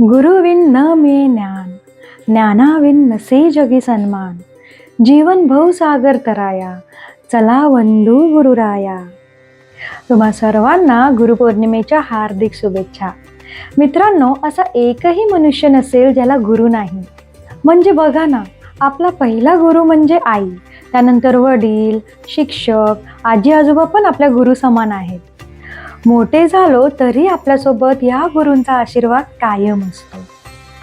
गुरुविन न मे ज्ञान ज्ञानाविन नसे जगी सन्मान. जीवन भवसागर तराया चला वंदू गुरुराया. तुम्हा सर्वांना गुरुपौर्णिमेच्या हार्दिक शुभेच्छा. मित्रांनो असा एकही मनुष्य नसेल ज्याला गुरु नाही. म्हणजे बघा ना आपला पहिला गुरु म्हणजे आई. त्यानंतर वडील शिक्षक आजी आजोबा पण आपल्या गुरु समान आहेत. मोठे झालो तरी आपल्यासोबत या गुरूंचा आशीर्वाद कायम असतो.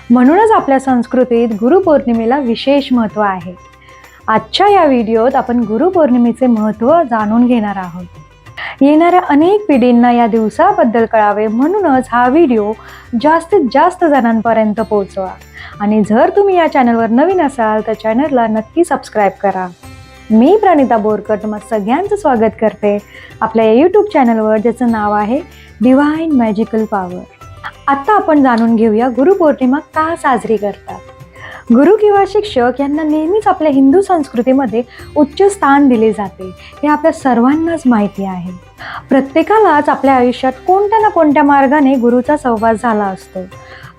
म्हणूनच आपल्या संस्कृतीत गुरुपौर्णिमेला विशेष महत्त्व आहे. आजच्या या व्हिडिओत आपण गुरुपौर्णिमेचे महत्त्व जाणून घेणार आहोत. येणाऱ्या अनेक पिढींना या दिवसाबद्दल कळावे म्हणूनच हा व्हिडिओ जास्तीत जास्त जणांपर्यंत पोहोचवा. आणि जर तुम्ही या चॅनलवर नवीन असाल तर चॅनलला नक्की सबस्क्राईब करा. मी प्रणिता बोरकर तुम्हा सगळ्यांचं स्वागत करते. आपल्या या यूट्यूब चॅनलवर ज्याचं नाव आहे डिव्हाइन मॅजिकल पॉवर आता आपण जाणून घेऊया गुरुपौर्णिमा का साजरी करतात. गुरु किंवा शिक्षक यांना नेहमीच आपल्या हिंदू संस्कृतीमध्ये उच्च स्थान दिले जाते. हे आपल्या सर्वांनाच माहिती आहे. प्रत्येकालाच आपल्या आयुष्यात कोणत्या ना कोणत्या मार्गाने गुरुचा सहवास झाला असतो.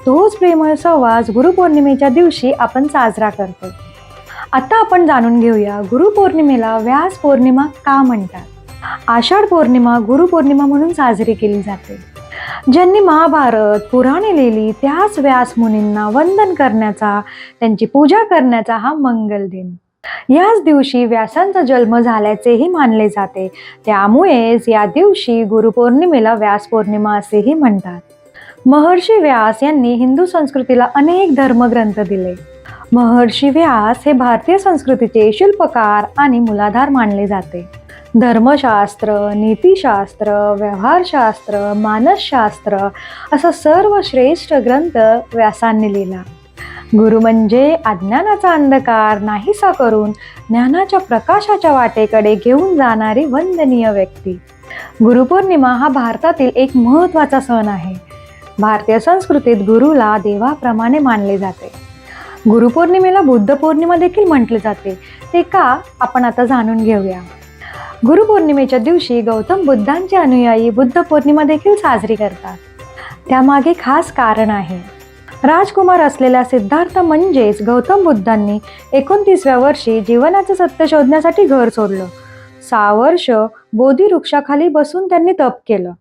तोच प्रेमळ सहवास गुरुपौर्णिमेच्या दिवशी आपण साजरा करतो. आता आपण जाणून घेऊया गुरुपौर्णिमेला व्यास पौर्णिमा का म्हणतात? आषाढ पौर्णिमा गुरुपौर्णिमा म्हणून साजरी केली जाते. ज्यांनी महाभारत पुराणे लिहिली त्याच व्यास मुनींना वंदन करण्याचा त्यांची पूजा करण्याचा हा मंगल दिन. याच दिवशी व्यासांचा जन्म झाल्याचेही मानले जाते. त्यामुळेच या दिवशी गुरुपौर्णिमेला व्यास पौर्णिमा असेही म्हणतात. महर्षी व्यास यांनी हिंदू संस्कृतीला अनेक धर्मग्रंथ दिले. महर्षी व्यास हे भारतीय संस्कृतीचे शिल्पकार आणि मुलाधार मानले जाते. धर्मशास्त्र नीतीशास्त्र व्यवहारशास्त्र मानसशास्त्र असा सर्व श्रेष्ठ ग्रंथ व्यासांनी लिहिला. गुरु म्हणजे अज्ञानाचा अंधकार नाहीसा करून ज्ञानाच्या प्रकाशाच्या वाटेकडे घेऊन जाणारी वंदनीय व्यक्ती. गुरुपौर्णिमा हा भारतातील एक महत्त्वाचा सण आहे. भारतीय संस्कृतीत गुरुला देवाप्रमाणे मानले जाते. गुरुपौर्णिमेला बुद्ध पौर्णिमा देखील म्हटले जाते. ते का? आपण आता जाणून घेऊया. गुरुपौर्णिमेच्या दिवशी गौतम बुद्धांचे अनुयायी बुद्ध पौर्णिमा देखील साजरी करतात. त्यामागे खास कारण आहे. राजकुमार असलेला सिद्धार्थ म्हणजेच गौतम बुद्धांनी एकोणतीसव्या वर्षी जीवनाचं सत्य शोधण्यासाठी घर सोडलं. सहा वर्ष बोधी वृक्षाखाली बसून त्यांनी तप केलं.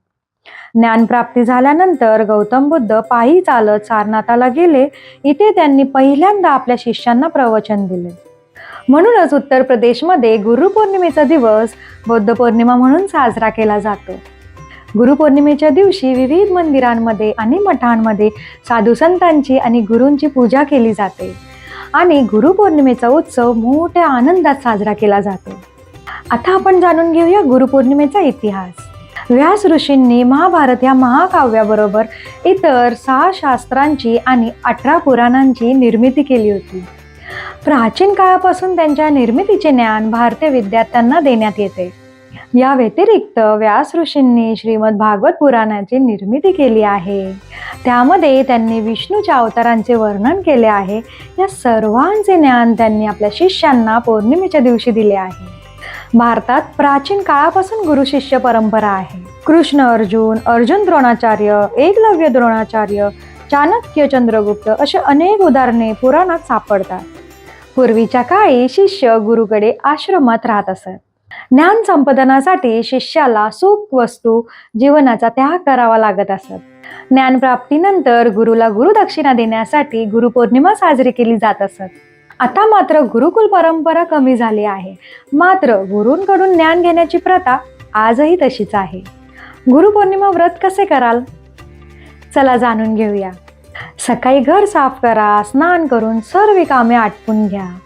ज्ञानप्राप्ती झाल्यानंतर गौतम बुद्ध पायी चालत सारनाथाला गेले. इथे त्यांनी पहिल्यांदा आपल्या शिष्यांना प्रवचन दिले. म्हणूनच उत्तर प्रदेशमध्ये गुरुपौर्णिमेचा दिवस बौद्ध पौर्णिमा म्हणून साजरा केला जातो. गुरुपौर्णिमेच्या दिवशी विविध मंदिरांमध्ये आणि मठांमध्ये साधू संतांची आणि गुरूंची पूजा केली जाते. आणि गुरुपौर्णिमेचा उत्सव मोठ्या आनंदात साजरा केला जातो. आता आपण जाणून घेऊया गुरुपौर्णिमेचा इतिहास. व्यास ऋषींनी महाभारत या महाकाव्याबरोबर इतर सहा शास्त्रांची आणि अठरा पुराणांची निर्मिती केली होती. प्राचीन काळापासून त्यांच्या निर्मितीचे ज्ञान भारतीय विद्यार्थ्यांना देण्यात येते. या व्यतिरिक्त व्यास ऋषींनी श्रीमद भागवत पुराणाची निर्मिती केली आहे. त्यामध्ये त्यांनी विष्णूच्या अवतारांचे वर्णन केले आहे. या सर्वांचे ज्ञान त्यांनी आपल्या शिष्यांना पौर्णिमेच्या दिवशी दिले आहे. भारतात प्राचीन काळापासून गुरु शिष्य परंपरा आहे. कृष्ण अर्जुन अर्जुन द्रोणाचार्य एकलव्य द्रोणाचार्य चाणक्य चंद्रगुप्त असे अनेक उदाहरणे पुराणात सापडतात. पूर्वीच्या काळी शिष्य गुरुकडे आश्रमात राहत असत. ज्ञान संपादनासाठी शिष्याला सुख वस्तू जीवनाचा त्याग करावा लागत असत. ज्ञानप्राप्तीनंतर गुरुला गुरुदक्षिणा देण्यासाठी गुरुपौर्णिमा साजरी केली जात असत. आता मात्र गुरुकुल परंपरा कमी झाली आहे. मात्र गुरूंकडून ज्ञान घेण्याची प्रथा आजही तशीच आहे. गुरुपौर्णिमा व्रत कसे कराल? चला जाणून घेऊया. सकाळी घर साफ करा स्नान करून सर्व कामे आटपून घ्या.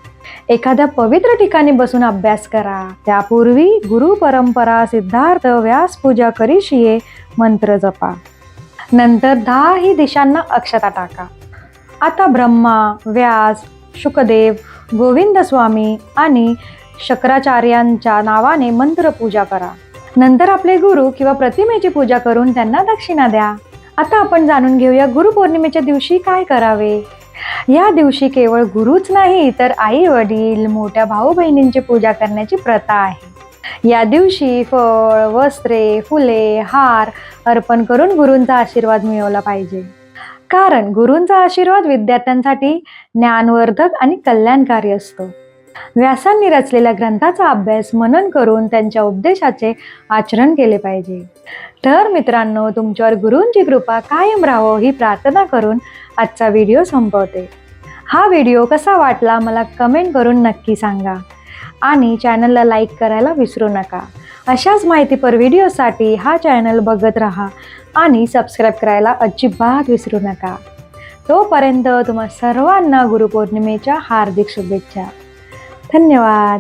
एखाद्या पवित्र ठिकाणी बसून अभ्यास करा. त्यापूर्वी गुरु परंपरा सिद्धार्थ व्यास पूजा करीशिये मंत्र जपा. नंतर दहाही दिशांना अक्षता टाका. आता ब्रह्मा व्यास शुकदेव गोविंद स्वामी आणि शंकराचार्यांच्या नावाने मंत्र पूजा करा. नंतर आपले गुरु किंवा प्रतिमेची पूजा करून त्यांना दक्षिणा द्या. आता आपण जाणून घेऊया गुरुपौर्णिमेच्या दिवशी काय करावे? या दिवशी केवळ गुरुच नाही तर आई वडील मोठ्या भाऊ बहिणींची पूजा करण्याची प्रथा आहे. या दिवशी फळ वस्त्रे फुले हार अर्पण करून गुरूंचा आशीर्वाद मिळवला पाहिजे. कारण गुरूंचा आशीर्वाद विद्यार्थ्यांसाठी ज्ञानवर्धक आणि कल्याणकारी असतो. व्यासांनी रचलेल्या ग्रंथाचा अभ्यास मनन करून त्यांच्या उपदेशाचे आचरण केले पाहिजे. तर मित्रांनो तुमच्यावर गुरूंची कृपा कायम राहो ही प्रार्थना करून आजचा व्हिडिओ संपवते. हा व्हिडिओ कसा वाटला मला कमेंट करून नक्की सांगा. आणि चॅनलला लाईक करायला विसरू नका. अशाच माहितीपर व्हिडिओसाठी हा चॅनल बघत राहा आणि सबस्क्राईब करायला अजिबात विसरू नका. तोपर्यंत तुम्हा सर्वांना गुरुपौर्णिमेच्या हार्दिक शुभेच्छा. धन्यवाद.